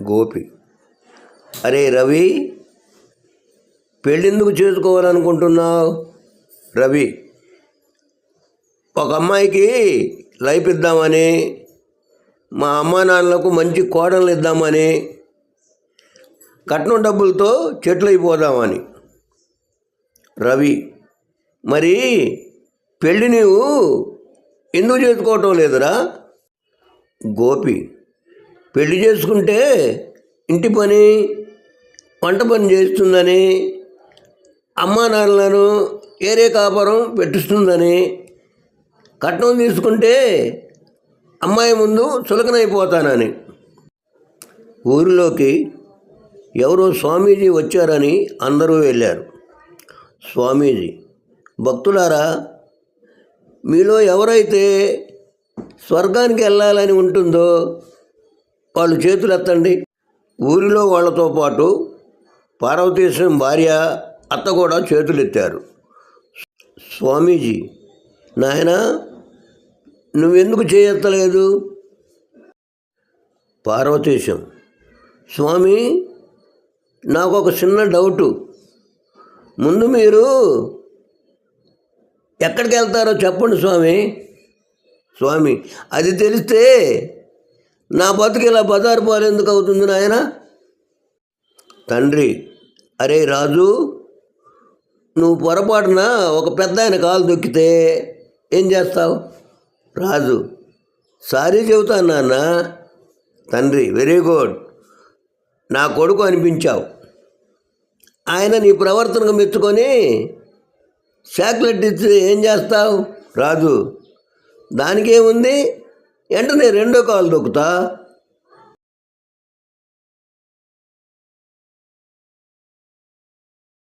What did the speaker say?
గోపి. అరే రవి పెళ్ళెందుకు చేసుకోవాలనుకుంటున్నావు? రవి ఒక అమ్మాయికి లైఫ్ ఇద్దామని మా అమ్మా నాన్నలకు మంచి కోడలు ఇద్దామని కట్నం డబ్బులతో చెట్లు అయిపోదామని. రవి మరి పెళ్ళి నీవు ఎందుకు చేసుకోవటం లేదురా? గోపి పెళ్ళి చేసుకుంటే ఇంటి పని వంట పని చేస్తుందని అమ్మా నాన్నలను ఏరే కాపురం పెట్టిస్తుందని కట్నం తీసుకుంటే అమ్మాయి ముందు చులకనైపోతానని. ఊరిలోకి ఎవరో స్వామీజీ వచ్చారని అందరూ వెళ్ళారు. స్వామీజీ భక్తులారా మీలో ఎవరైతే స్వర్గానికి వెళ్ళాలని ఉంటుందో వాళ్ళు చేతులు ఎత్తండి. ఊరిలో వాళ్ళతో పాటు పార్వతీశం భార్య అత్త కూడా చేతులు ఎత్తారు. స్వామీజీ నాయన నువ్వెందుకు చేయెత్తలేదు? పార్వతీశం స్వామి నాకు ఒక చిన్న డౌటు. ముందు మీరు ఎక్కడికి వెళ్తారో చెప్పండి స్వామి. స్వామి అది తెలిస్తే నా బతుకు ఇలా బజారు పాలు ఎందుకు అవుతుంది నాయన? తండ్రి అరే రాజు నువ్వు పొరపాటున ఒక పెద్ద ఆయన కాలు దొక్కితే ఏం చేస్తావు? రాజు సారీ చెబుతాను నాన్న. తండ్రి వెరీ గుడ్ నా కొడుకు అనిపించావు. ఆయన నీ ప్రవర్తనకు మెచ్చుకొని చాక్లెట్ ఇచ్చి ఏం చేస్తావు? రాజు దానికేముంది? వెంటనే రెండో కాలు దొక్కుతా?